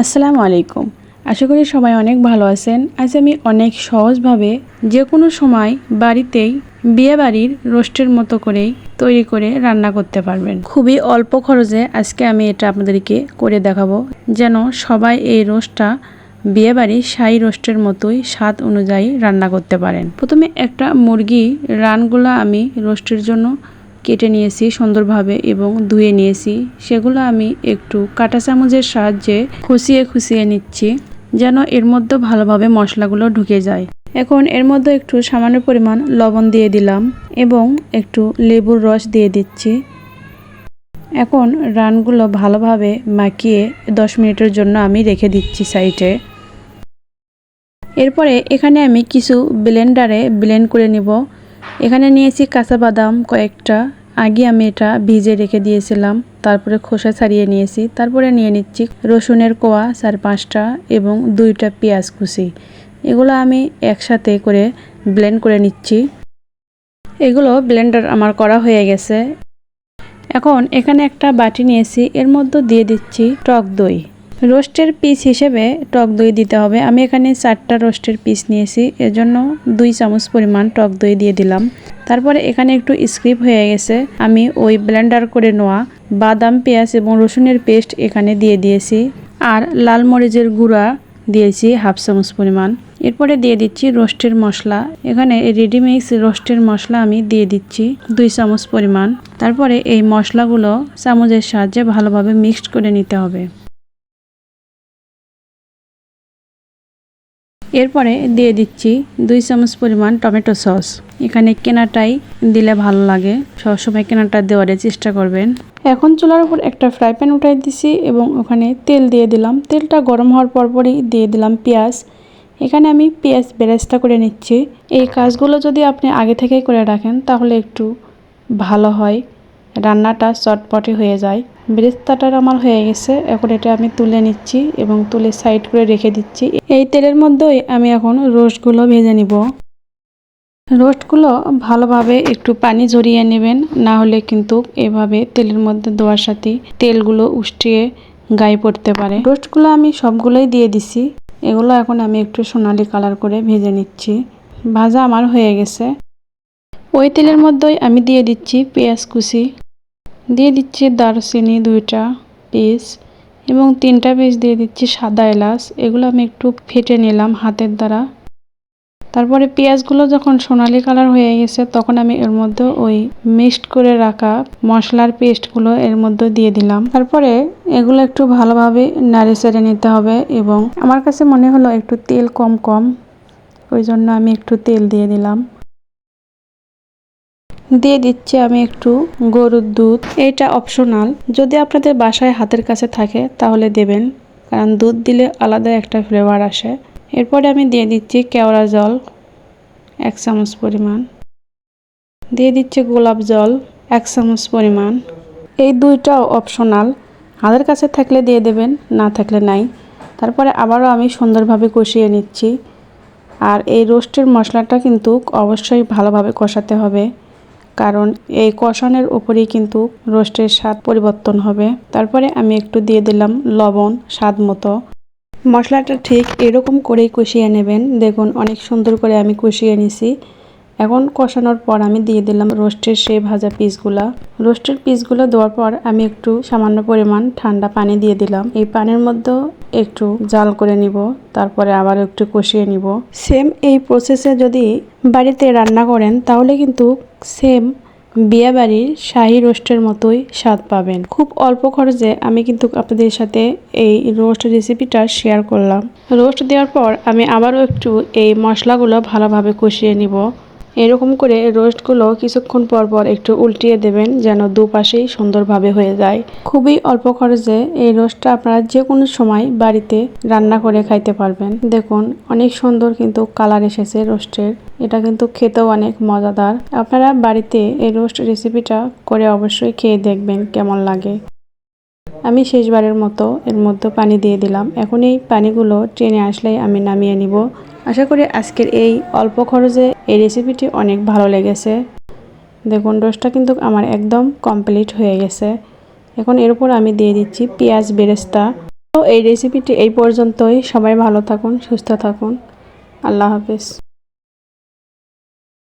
আসসালামু আলাইকুম। আশা করি সবাই অনেক ভালো আছেন। আজ আমি অনেক সহজভাবে যে কোনো সময় বাড়িতেই বিয়েবাড়ির রোস্টের মতো করেই তৈরি করে রান্না করতে পারবেন। খুবই অল্প খরচে আজকে আমি এটা আপনাদেরকে করে দেখাবো যেন সবাই এই রোস্টটা বিয়েবাড়ির শাহী রোস্টের মতোই স্বাদ অনুযায়ী রান্না করতে পারেন। প্রথমে একটা মুরগি রানগুলো আমি রোস্টের জন্য কেটে নিয়েছি সুন্দরভাবে এবং ধুয়ে নিয়েছি। সেগুলো আমি একটু কাঁটা চামচের সাহায্যে খুশিয়ে খুশিয়ে নিচ্ছি, যেন এর মধ্যে ভালোভাবে মশলাগুলো ঢুকে যায়। এখন এর মধ্যে একটু সামান্য পরিমাণ লবণ দিয়ে দিলাম এবং একটু লেবুর রস দিয়ে দিচ্ছি। এখন রানগুলো ভালোভাবে মাখিয়ে দশ মিনিটের জন্য আমি রেখে দিচ্ছি সাইডে। এরপরে এখানে আমি কিছু ব্লেন্ডারে ব্লেন্ড করে নিব। এখানে নিয়েছি কাঁচা বাদাম কয়েকটা আগে আমি এটা ভিজে রেখে দিয়েছিলাম, তারপরে খোসা ছাড়িয়ে নিয়েছি, তারপরে নিয়ে নিচ্ছি রসুনের কোয়া, চার পাঁচটা এবং দুইটা পেঁয়াজ কুচি। এগুলো আমি একসাথে করে ব্লেন্ড করে নিচ্ছি। এগুলো ব্লেন্ডার আমার করা হয়ে গেছে। এখন এখানে একটা বাটি নিয়েছি, এর মধ্যে দিয়ে দিচ্ছি টক দই। রোস্টের পিস হিসেবে টক দই দিতে হবে। আমি এখানে চারটা রোস্টের পিস নিয়েছি। এজন্য দুই চামচ পরিমাণ টক দই দিয়ে দিলাম। তারপরে এখানে একটু স্ক্রিপ হয়ে গেছে। আমি ওই ব্লেন্ডার করে নেওয়া বাদাম, পেঁয়াজ এবং রসুনের পেস্ট এখানে দিয়ে দিয়েছি। আর লাল মরিচের গুঁড়া দিয়েছি হাফ চামচ পরিমাণ। এরপরে দিয়ে দিচ্ছি রোস্টের মশলা। এখানে রেডিমিক্স রোস্টের মশলা আমি দিয়ে দিচ্ছি দুই চামচ পরিমাণ। তারপরে এই মশলাগুলো চামচের সাহায্যে ভালোভাবে মিক্সড করে নিতে হবে। এরপরে দিয়ে দিচ্ছি দুই চামচ পরিমাণ টমেটো সস। এখানে কেনাটাই দিলে ভালো লাগে। সবসময় কেনাটা দেওয়ার চেষ্টা করবেন। এখন চুলার উপর একটা ফ্রাই প্যান উঠাই দিছি এবং ওখানে তেল দিয়ে দিলাম। তেলটা গরম হওয়ার পরপরই দিয়ে দিলাম পেঁয়াজ। এখানে আমি পেঁয়াজ বেরেস্তা করে নিচ্ছি। এই কাজগুলো যদি আপনি আগে থেকেই করে রাখেন তাহলে একটু ভালো হয়। রান্নাটা চটপটে হয়ে যায়। বেরেস্তাটার আমার হয়ে গেছে। এখন এটা আমি তুলে নিচ্ছি এবং তুলে সাইড করে রেখে দিচ্ছি। এই তেলের মধ্যেই আমি এখন রোস্টগুলো ভেজে নিব। রোস্টগুলো ভালোভাবে একটু পানি ঝরিয়ে নেবেন, না হলে কিন্তু এভাবে তেলের মধ্যে দেওয়ার সাথে তেলগুলো উষ্টিয়ে গায়ে পড়তে পারে। রোস্টগুলো আমি সবগুলোই দিয়ে দিছি। এগুলো এখন আমি একটু সোনালি কালার করে ভেজে নিচ্ছি। ভাজা আমার হয়ে গেছে। ওই তেলের মধ্যেই আমি দিয়ে দিচ্ছি পেঁয়াজ কুচি। দিয়ে দিচ্ছি দারচিনি দুইটা পিস এবং তিনটা পিস দিয়ে দিচ্ছি সাদা এলাচ। এগুলো আমি একটু ফেটে নিলাম হাতের দ্বারা। তারপরে পেঁয়াজগুলো যখন সোনালি কালার হয়ে গেছে, তখন আমি এর মধ্যে ওই মিক্সড করে রাখা মশলার পেস্টগুলো এর মধ্যে দিয়ে দিলাম। তারপরে এগুলো একটু ভালোভাবে নাড়ে চেড়ে নিতে হবে এবং আমার কাছে মনে হলো একটু তেল কম কম, ওই জন্য আমি একটু তেল দিয়ে দিলাম। দিয়ে দিচ্ছি আমি একটু গরুর দুধ। এটা অপশনাল যদি আপনাদের বাসায় হাতের কাছে থাকে, তাহলে দেবেন। কারণ দুধ দিলে আলাদা একটা ফ্লেভার আসে। এরপরে আমি দিয়ে দিচ্ছি কেওড়া জল, এক চামচ পরিমাণ। দিয়ে দিচ্ছি গোলাপ জল, এক চামচ পরিমাণ। এই দুইটাও অপশনাল হাতের কাছে থাকলে দিয়ে দেবেন, না থাকলে নাই। তারপরে আবারও আমি সুন্দরভাবে কষিয়ে নিচ্ছি। আর এই রোস্টের মশলাটা কিন্তু অবশ্যই ভালোভাবে কষাতে হবে। কারণ এই কষানের উপরেই কিন্তু রোস্টের স্বাদ পরিবর্তন হবে। তারপরে আমি একটু দিয়ে দিলাম লবণ, স্বাদ মতো। মশলাটা ঠিক এরকম করেই কষিয়ে নেবেন। দেখুন, অনেক সুন্দর করে আমি কষিয়ে নিছি। এখন কষানোর পর আমি দিয়ে দিলাম রোস্টের সে ভাজা পিসগুলা। রোস্টের পিসগুলো দেওয়ার পর আমি একটু সামান্য পরিমাণ ঠান্ডা পানি দিয়ে দিলাম। এই পানির মধ্যেও একটু জাল করে নিব, তারপরে আবার একটু কষিয়ে নিব। সেম এই প্রসেসে যদি বাড়িতে রান্না করেন, তাহলে কিন্তু সেম বিয়েবাড়ির শাহি রোস্টের মতোই স্বাদ পাবেন। খুব অল্প খরচে আমি কিন্তু আপনাদের সাথে এই রোস্ট রেসিপিটা শেয়ার করলাম। রোস্ট দেওয়ার পর আমি আবারও একটু এই মশলাগুলো ভালোভাবে কষিয়ে নিব। এরকম করে রোস্টগুলো কিছুক্ষণ পর পর একটু উল্টিয়ে দেবেন যেন দুপাশেই সুন্দরভাবে হয়ে যায়। খুবই অল্প খরচে এই রোস্টটা আপনারা যে কোনো সময় বাড়িতে রান্না করে খাইতে পারবেন। দেখুন, অনেক সুন্দর কিন্তু কালার এসেছে রোস্টের। এটা কিন্তু খেতেও অনেক মজাদার। আপনারা বাড়িতে এই রোস্ট রেসিপিটা করে অবশ্যই খেয়ে দেখবেন কেমন লাগে। আমি শেষবারের মতো এর মধ্যে পানি দিয়ে দিলাম। এখন এই পানিগুলো ট্রেনে আসলেই আমি নামিয়ে নিব। আশা করি আজকের এই অল্প খরচে এই রেসিপিটি অনেক ভালো লেগেছে। দেখুন রোস্টটা কিন্তু আমার একদম কমপ্লিট হয়ে গেছে। এখন এর উপর আমি দিয়ে দিচ্ছি পেঁয়াজ বেরেস্তা। তো এই রেসিপিটি এই পর্যন্তই। সবাই ভালো থাকুন, সুস্থ থাকুন। আল্লাহ হাফেজ।